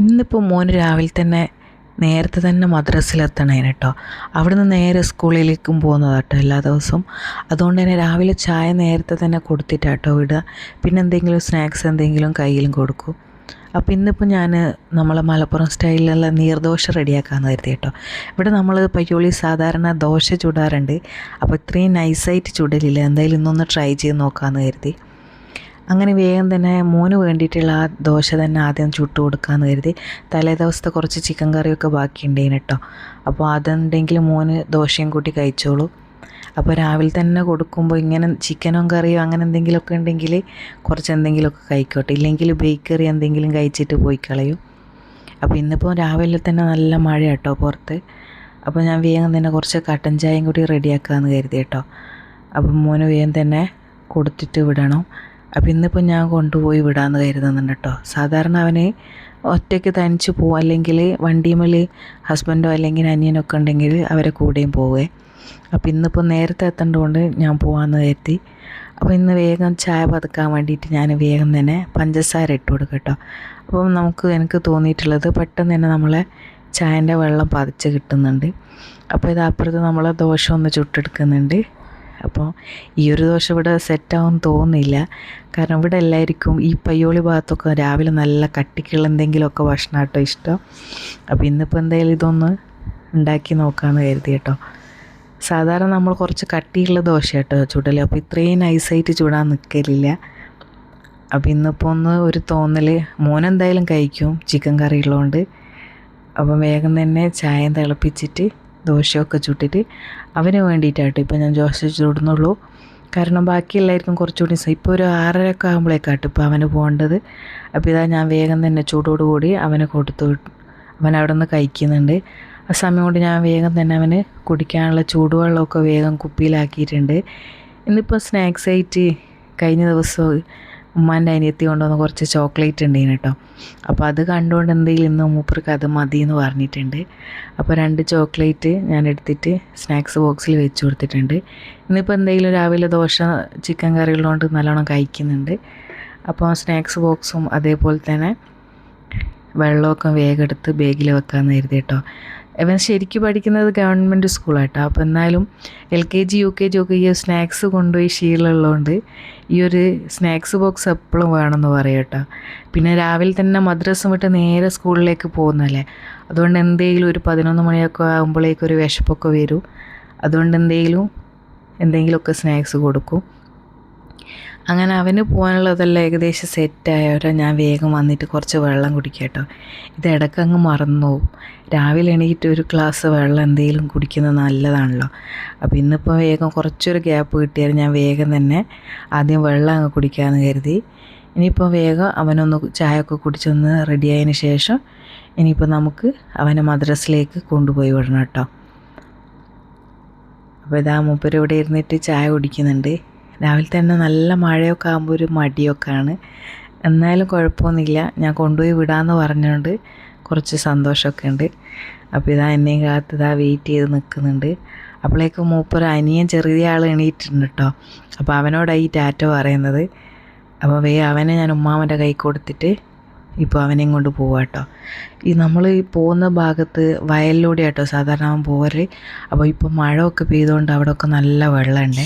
ഇന്നിപ്പോൾ മോന് രാവിലെ തന്നെ നേരത്തെ തന്നെ മദ്രസിലെത്തണേന് കേട്ടോ അവിടുന്ന് നേരെ സ്കൂളിലേക്കും പോകുന്നതാട്ടോ എല്ലാ ദിവസവും. അതുകൊണ്ട് തന്നെ രാവിലെ ചായ നേരത്തെ തന്നെ കൊടുത്തിട്ടാട്ടോ വിടുക. പിന്നെ എന്തെങ്കിലും സ്നാക്സ് എന്തെങ്കിലും കയ്യിലും കൊടുക്കും. അപ്പോൾ ഇന്നിപ്പോൾ ഞാൻ നമ്മളെ മലപ്പുറം സ്റ്റൈലിലുള്ള നീർദോശ റെഡിയാക്കാമെന്ന് കരുതി കേട്ടോ ഇവിടെ നമ്മൾ പയ്യോളി സാധാരണ ദോശ ചുടാറുണ്ട്. അപ്പോൾ ഇത്രയും നൈസായിട്ട് ചുടലില്ല. എന്തായാലും ഇന്നൊന്ന് ട്രൈ ചെയ്ത് നോക്കാമെന്ന് കരുതി. അങ്ങനെ വേഗം തന്നെ മോന് വേണ്ടിയിട്ടുള്ള ആ ദോശ തന്നെ ആദ്യം ചുട്ടു കൊടുക്കാമെന്ന് കരുതി. തലേ ദിവസത്തെ കുറച്ച് ചിക്കൻ കറിയൊക്കെ ബാക്കിയുണ്ടേന് കേട്ടോ അപ്പോൾ അതുണ്ടെങ്കിൽ മോന് ദോശയും കൂട്ടി കഴിച്ചോളൂ. അപ്പോൾ രാവിലെ തന്നെ കൊടുക്കുമ്പോൾ ഇങ്ങനെ ചിക്കനും കറിയോ അങ്ങനെ എന്തെങ്കിലുമൊക്കെ ഉണ്ടെങ്കിൽ കുറച്ച് എന്തെങ്കിലുമൊക്കെ കഴിക്കോട്ടെ. ഇല്ലെങ്കിൽ ബേക്കറി എന്തെങ്കിലും കഴിച്ചിട്ട് പോയി കളയും. അപ്പോൾ ഇന്നിപ്പോൾ രാവിലെ തന്നെ നല്ല മഴ കേട്ടോ പുറത്ത്. അപ്പോൾ ഞാൻ വേഗം തന്നെ കുറച്ച് കട്ടൻ ചായയും കൂടി റെഡിയാക്കാമെന്ന് കരുതി കേട്ടോ അപ്പം മോന് വേഗം തന്നെ കൊടുത്തിട്ട് വിടണം. അപ്പോൾ ഇന്നിപ്പോൾ ഞാൻ കൊണ്ടുപോയി വിടാമെന്ന് കരുതുന്നുണ്ട് കേട്ടോ സാധാരണ അവനെ ഒറ്റയ്ക്ക് തനിച്ച് പോകും അല്ലെങ്കിൽ വണ്ടിയുമ്മൽ ഹസ്ബൻഡോ അല്ലെങ്കിൽ അനിയനൊക്കെ ഉണ്ടെങ്കിൽ അവരെ കൂടെയും പോവേ. അപ്പോൾ ഇന്നിപ്പോൾ നേരത്തെ എത്തേണ്ടതുകൊണ്ട് ഞാൻ പോകാമെന്ന് കരുതി. അപ്പോൾ ഇന്ന് വേഗം ചായ പതുക്കാൻ വേണ്ടിയിട്ട് ഞാൻ വേഗം തന്നെ പഞ്ചസാര ഇട്ട് കൊടുക്കും കേട്ടോ അപ്പം നമുക്ക് എനിക്ക് തോന്നിയിട്ടുള്ളത് പെട്ടെന്ന് തന്നെ നമ്മളെ ചായന്റെ വെള്ളം പതിച്ച് കിട്ടുന്നുണ്ട്. അപ്പോൾ ഇത് അപ്പുറത്ത് നമ്മൾ ദോശ ഒന്ന് ചുട്ടെടുക്കുന്നുണ്ട്. അപ്പോൾ ഈ ഒരു ദോശ ഇവിടെ സെറ്റാവും തോന്നുന്നില്ല. കാരണം ഇവിടെ എല്ലാവർക്കും ഈ പയ്യോളി ഭാഗത്തൊക്കെ രാവിലെ നല്ല കട്ടിക്കുള്ള എന്തെങ്കിലുമൊക്കെ ഭക്ഷണം കേട്ടോ ഇഷ്ടം. അപ്പോൾ ഇന്നിപ്പോൾ എന്തായാലും ഇതൊന്ന് ഉണ്ടാക്കി നോക്കാമെന്ന് കരുതി കേട്ടോ. സാധാരണ നമ്മൾ കുറച്ച് കട്ടിയുള്ള ദോശ കേട്ടോ ചുടൽ. അപ്പോൾ ഇത്രയും നൈസായിട്ട് ചൂടാൻ നിൽക്കലില്ല. അപ്പോൾ ഇന്നിപ്പോൾ ഒന്ന് ഒരു തോന്നൽ മോനെന്തായാലും കഴിക്കും ചിക്കൻ കറി ഉള്ളതുകൊണ്ട്. അപ്പം വേഗം തന്നെ ചായം തിളപ്പിച്ചിട്ട് ദോശയൊക്കെ ചുട്ടിട്ട് അവന് വേണ്ടിയിട്ടാട്ടോ ഇപ്പോൾ ഞാൻ ദോശ ചുടുന്നുള്ളൂ. കാരണം ബാക്കി എല്ലാവർക്കും കുറച്ചുകൂടി ഇപ്പോൾ ഒരു ആറരയൊക്കെ ആകുമ്പോഴേക്കാട്ടോ ഇപ്പോൾ അവന് പോകേണ്ടത്. അപ്പോൾ ഇതാ ഞാൻ വേഗം തന്നെ ചൂടോടുകൂടി അവനെ കൊടുത്തു അവൻ അവിടെ നിന്ന് കഴിക്കുന്നുണ്ട്. ആ സമയം കൊണ്ട് ഞാൻ വേഗം തന്നെ അവന് കുടിക്കാനുള്ള ചൂടുവെള്ളമൊക്കെ വേഗം കുപ്പിയിലാക്കിയിട്ടുണ്ട്. ഇന്നിപ്പോൾ സ്നാക്സ് ആയിട്ട് കഴിഞ്ഞ ദിവസം ഉമ്മാന്റെ അനിയത്തി കൊണ്ടുവന്ന് കുറച്ച് ചോക്ലേറ്റ് ഉണ്ടെങ്കിൽ കേട്ടോ അപ്പോൾ അത് കണ്ടുകൊണ്ട് എന്തെങ്കിലും ഇന്ന് മൂപ്പർക്ക് അത് മതി എന്ന് പറഞ്ഞിട്ടുണ്ട്. അപ്പോൾ രണ്ട് ചോക്ലേറ്റ് ഞാൻ എടുത്തിട്ട് സ്നാക്സ് ബോക്സിൽ വെച്ച് കൊടുത്തിട്ടുണ്ട്. ഇന്നിപ്പോൾ എന്തെങ്കിലും രാവിലെ ദോശ ചിക്കൻ കറി ഉള്ളതുകൊണ്ട് നല്ലോണം കഴിക്കുന്നുണ്ട്. അപ്പോൾ സ്നാക്സ് ബോക്സും അതേപോലെ തന്നെ വെള്ളമൊക്കെ വേഗം എടുത്ത് ബാഗിൽ വെക്കാമെന്ന് കരുതി കേട്ടോ ഇവൻ ശരിക്കും പഠിക്കുന്നത് ഗവൺമെന്റ് സ്കൂളാട്ടോ അപ്പോൾ എന്നാലും L K G U K G ഒക്കെ ഈ സ്നാക്സ് കൊണ്ടുപോയി ശീലമുള്ളതുകൊണ്ട് ഈ ഒരു സ്നാക്സ് ബോക്സ് എപ്പോഴും വേണമെന്ന് പറയും കേട്ടോ പിന്നെ രാവിലെ തന്നെ മദ്രസം വിട്ട് നേരെ സ്കൂളിലേക്ക് പോകുന്നല്ലേ? അതുകൊണ്ട് എന്തെങ്കിലും ഒരു പതിനൊന്ന് മണിയൊക്കെ ആകുമ്പോഴേക്കൊരു വിശപ്പൊക്കെ വരും. അതുകൊണ്ട് എന്തെങ്കിലും എന്തെങ്കിലുമൊക്കെ സ്നാക്സ് കൊടുക്കും. അങ്ങനെ അവന് പോകാനുള്ളതെല്ലാം ഏകദേശം സെറ്റായവരോ ഞാൻ വേഗം വന്നിട്ട് കുറച്ച് വെള്ളം കുടിക്കട്ടോ കേട്ടോ. ഇത് ഇടയ്ക്കങ്ങ് മറന്നു രാവിലെ എണീറ്റ് ഒരു ഗ്ലാസ് വെള്ളം എന്തെങ്കിലും കുടിക്കുന്നത് നല്ലതാണല്ലോ. അപ്പോൾ ഇന്നിപ്പോൾ വേഗം കുറച്ചൊരു ഗ്യാപ്പ് കിട്ടിയാൽ ഞാൻ വേഗം തന്നെ ആദ്യം വെള്ളം അങ്ങ് കുടിക്കാമെന്ന് കരുതി. ഇനിയിപ്പോൾ വേഗം അവനൊന്ന് ചായയൊക്കെ കുടിച്ചൊന്ന് റെഡിയായതിന് ശേഷം ഇനിയിപ്പോൾ നമുക്ക് അവനെ മദ്രസിലേക്ക് കൊണ്ടുപോയി വിടണം കേട്ടോ. അപ്പോൾ ഇതാ മൂപ്പര് ഇവിടെ ഇരുന്നിട്ട് ചായ കുടിക്കുന്നുണ്ട്. രാവിലെ തന്നെ നല്ല മഴയൊക്കെ ആകുമ്പോൾ ഒരു മടിയൊക്കെ ആണ് എന്നാലും കുഴപ്പമൊന്നുമില്ല. ഞാൻ കൊണ്ടുപോയി വിടാമെന്ന് പറഞ്ഞുകൊണ്ട് കുറച്ച് സന്തോഷമൊക്കെ ഉണ്ട്. അപ്പോൾ ഇതാ എന്നെയും കാത്ത് ഇതാ വെയിറ്റ് ചെയ്ത് നിൽക്കുന്നുണ്ട്. അപ്പോഴേക്കും മൂപ്പർ അനിയൻ ചെറിയ ആൾ എണീറ്റിട്ടുണ്ട് കേട്ടോ. അപ്പോൾ അവനോടായി ടാറ്റോ പറയുന്നത്. അപ്പോൾ വേ അവനെ ഞാൻ ഉമ്മാമന്റെ കൈ കൊടുത്തിട്ട് ഇപ്പോൾ അവനെയും കൊണ്ട് പോവാം കേട്ടോ ഈ നമ്മൾ ഈ പോകുന്ന ഭാഗത്ത് വയലിലൂടെ കേട്ടോ സാധാരണ അവൻ പോര് അപ്പോൾ ഇപ്പോൾ മഴയൊക്കെ പെയ്തുകൊണ്ട് അവിടെയൊക്കെ നല്ല വെള്ളമുണ്ട്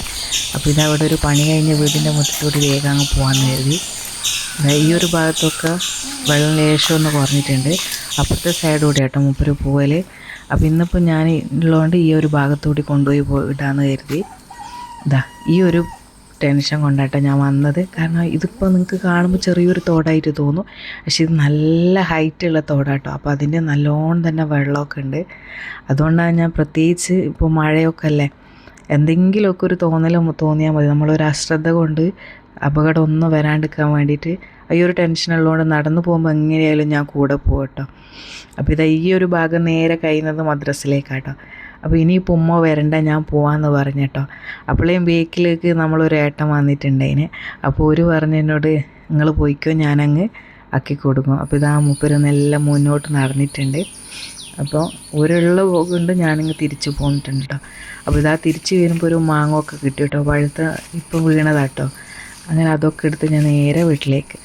അപ്പോൾ ഇതവിടെ ഒരു പണി കഴിഞ്ഞ വീടിന്റെ മുറ്റത്തോട്ട് വേഗം അങ്ങ് പോകാൻ കരുതി. ഈ ഒരു ഭാഗത്തൊക്കെ വെള്ളം ലേശം ഒന്ന് അപ്പുറത്തെ സൈഡൂടെ കേട്ടോ മുപ്പര് പോകൽ അപ്പോൾ ഇന്നിപ്പോൾ ഞാൻ ഉള്ളതുകൊണ്ട് ഈ ഒരു ഭാഗത്തൂടി കൊണ്ടുപോയി പോയിടാന്ന് കരുതി. ഇതാ ഈ ഒരു ടെൻഷൻ കൊണ്ടാട്ടോ ഞാൻ വന്നത്. കാരണം ഇതിപ്പോൾ നിങ്ങൾക്ക് കാണുമ്പോൾ ചെറിയൊരു തോടായിട്ട് തോന്നും. പക്ഷെ ഇത് നല്ല ഹൈറ്റുള്ള തോടാട്ടോ. അപ്പോൾ അതിന്റെ നല്ലോണം തന്നെ വെള്ളമൊക്കെ ഉണ്ട്. അതുകൊണ്ടാണ് ഞാൻ പ്രത്യേകിച്ച് ഇപ്പോൾ മഴയൊക്കെ അല്ലേ എന്തെങ്കിലുമൊക്കെ ഒരു തോന്നൽ തോന്നിയാൽ മതി. നമ്മളൊരു അശ്രദ്ധ കൊണ്ട് അപകടം ഒന്നും വരാണ്ടിരിക്കാൻ വേണ്ടിയിട്ട് ഈ ഒരു ടെൻഷനുള്ളതുകൊണ്ട് നടന്നു പോകുമ്പോൾ എങ്ങനെയായാലും ഞാൻ കൂടെ പോകട്ടോ അപ്പോൾ ഇതാ ഈ ഒരു ഭാഗം നേരെ കഴിയുന്നത് മദ്രസിലേക്കാട്ടോ. അപ്പോൾ ഇനിയിപ്പോൾ ഉമ്മ വരണ്ട ഞാൻ പോവാമെന്ന് പറഞ്ഞിട്ടോ. അപ്പോഴേയും ബേക്കിലേക്ക് നമ്മളൊരു ഏട്ടൻ വന്നിട്ടുണ്ടതിന് അപ്പോൾ ഒരു പറഞ്ഞു നിങ്ങൾ പോയിക്കോ ഞാനങ്ങ് ആക്കി കൊടുക്കും. അപ്പോൾ ഇതാ മുപ്പരൊന്നെല്ലാം മുന്നോട്ട് നടന്നിട്ടുണ്ട്. അപ്പോൾ ഒരുള്ള കൊണ്ട് ഞാനിങ്ങ് തിരിച്ച് പോന്നിട്ടുണ്ട് കേട്ടോ അപ്പോൾ ഇതാ തിരിച്ച് വരുമ്പോൾ ഒരു മാങ്ങ ഒക്കെ കിട്ടി കേട്ടോ പഴുത്ത ഇപ്പോൾ വീണതാട്ടോ. അങ്ങനെ അതൊക്കെ എടുത്ത് ഞാൻ നേരെ വീട്ടിലേക്ക്